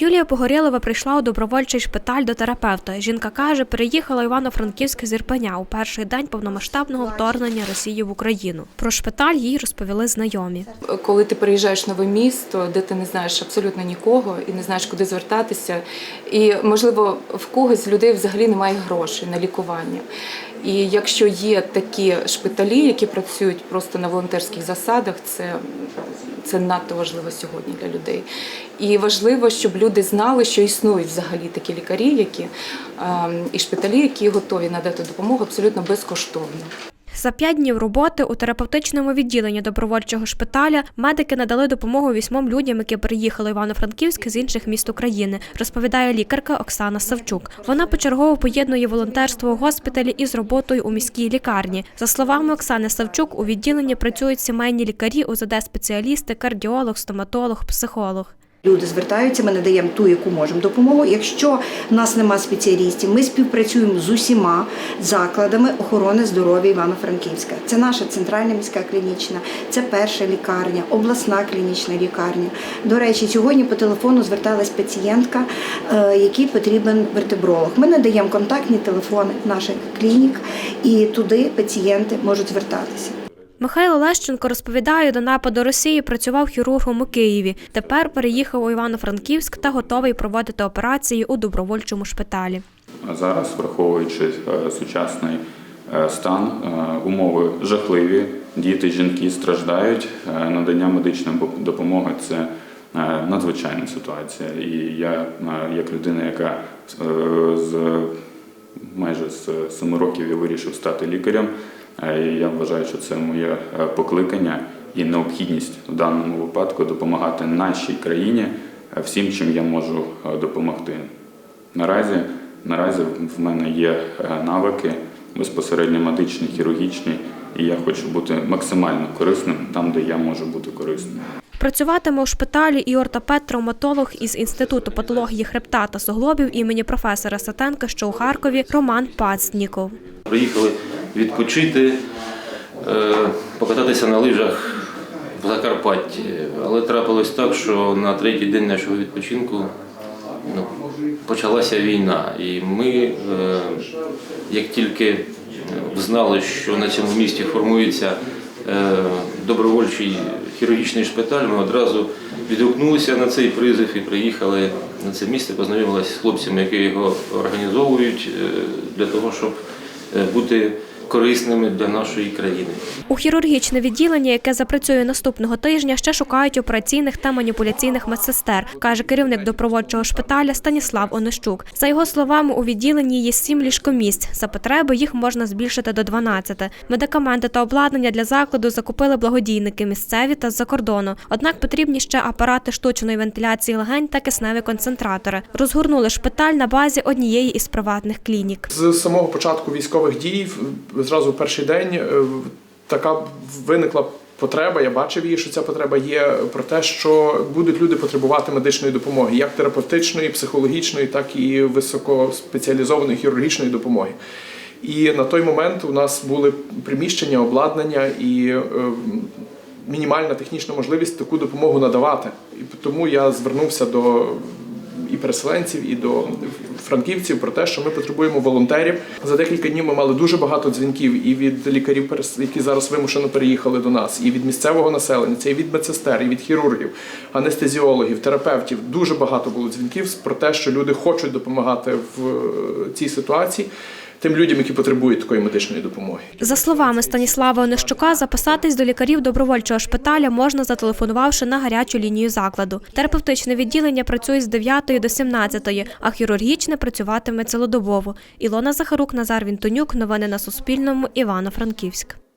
Юлія Погорєлова прийшла у добровольчий шпиталь до терапевта. Жінка каже, переїхала Івано-Франківськ з Ірпеня у перший день повномасштабного вторгнення Росії в Україну. Про шпиталь їй розповіли знайомі. Коли ти приїжджаєш в нове місто, де ти не знаєш абсолютно нікого і не знаєш, куди звертатися, і можливо в когось людей взагалі немає грошей на лікування. І якщо є такі шпиталі, які працюють просто на волонтерських засадах, це, це надто важливо сьогодні для людей. І важливо, щоб люди знали, що існують взагалі такі лікарі, які ем, і шпиталі, які готові надати допомогу абсолютно безкоштовно. За п'ять днів роботи у терапевтичному відділенні добровольчого шпиталя медики надали допомогу вісьмом людям, які приїхали в Івано-Франківськ з інших міст України, розповідає лікарка Оксана Савчук. Вона почергово поєднує волонтерство у госпіталі із роботою у міській лікарні. За словами Оксани Савчук, у відділенні працюють сімейні лікарі, УЗД-спеціалісти, кардіолог, стоматолог, психолог. Люди звертаються, ми надаємо ту, яку можемо допомогу. Якщо в нас нема спеціалістів, ми співпрацюємо з усіма закладами охорони здоров'я Івано-Франківська. Це наша центральна міська клінічна, це перша лікарня, обласна клінічна лікарня. До речі, сьогодні по телефону зверталась пацієнтка, е, якій потрібен вертебролог. Ми надаємо контактні телефони наших клінік, і туди пацієнти можуть звертатися. Михайло Лещенко розповідає, до нападу Росії працював хірургом у Києві. Тепер переїхав у Івано-Франківськ та готовий проводити операції у добровольчому шпиталі. Зараз, враховуючи е, сучасний е, стан, е, умови жахливі, діти, жінки страждають. Надання медичної допомоги це надзвичайна ситуація. І я, як людина, яка з майже з семи років я вирішив стати лікарем, я вважаю, що це моє е, покликання і необхідність в даному випадку допомагати нашій країні е, всім, чим я можу е, допомогти. Наразі, наразі в мене є навики безпосередньо медичні, хірургічні, і я хочу бути максимально корисним там, де я можу бути корисним. Працюватиме у шпиталі і ортопед-травматолог із Інституту патології хребта та суглобів імені професора Сатенка, що у Харкові, Роман Пацніков. Приїхали відпочити, е, покататися на лижах в Закарпатті. Але трапилось так, що на третій день нашого відпочинку ну, почалася війна. І ми, е, як тільки знали, що на цьому місті формується е, добровольчий хірургічний шпиталь, ми одразу відгукнулися на цей призив і приїхали на це місце, познайомилися з хлопцями, які його організовують для того, щоб бути корисними для нашої країни. У хірургічне відділення, яке запрацює наступного тижня, ще шукають операційних та маніпуляційних медсестер, каже керівник добровольчого шпиталя Станіслав Онищук. За його словами, у відділенні є сім ліжкомісць. За потреби їх можна збільшити до 12. Медикаменти та обладнання для закладу закупили благодійники місцеві та з-за кордону. Однак потрібні ще апарати штучної вентиляції легень та кисневі концентратори. Розгорнули шпиталь на базі однієї із приватних клінік. З самого початку військових дій, зразу в перший день, е, така виникла потреба. Я бачив її, що ця потреба є про те, що будуть люди потребувати медичної допомоги, як терапевтичної, психологічної, так і високоспеціалізованої хірургічної допомоги. І на той момент у нас були приміщення, обладнання і е, мінімальна технічна можливість таку допомогу надавати. І тому я звернувся до переселенців, і до франківців про те, що ми потребуємо волонтерів. За декілька днів ми мали дуже багато дзвінків і від лікарів, які зараз вимушено переїхали до нас, і від місцевого населення, це і від медсестер, і від хірургів, анестезіологів, терапевтів. Дуже багато було дзвінків про те, що люди хочуть допомагати в е, цій ситуації тим людям, які потребують такої медичної допомоги. За словами Станіслава Онищука, записатись до лікарів добровольчого шпиталя можна зателефонувавши на гарячу лінію закладу. Терапевтичне відділення працює з 9 до 17, а хірургічне працюватиме цілодобово. Ілона Захарук, Назар Вінтонюк. Новини на Суспільному. Івано-Франківськ.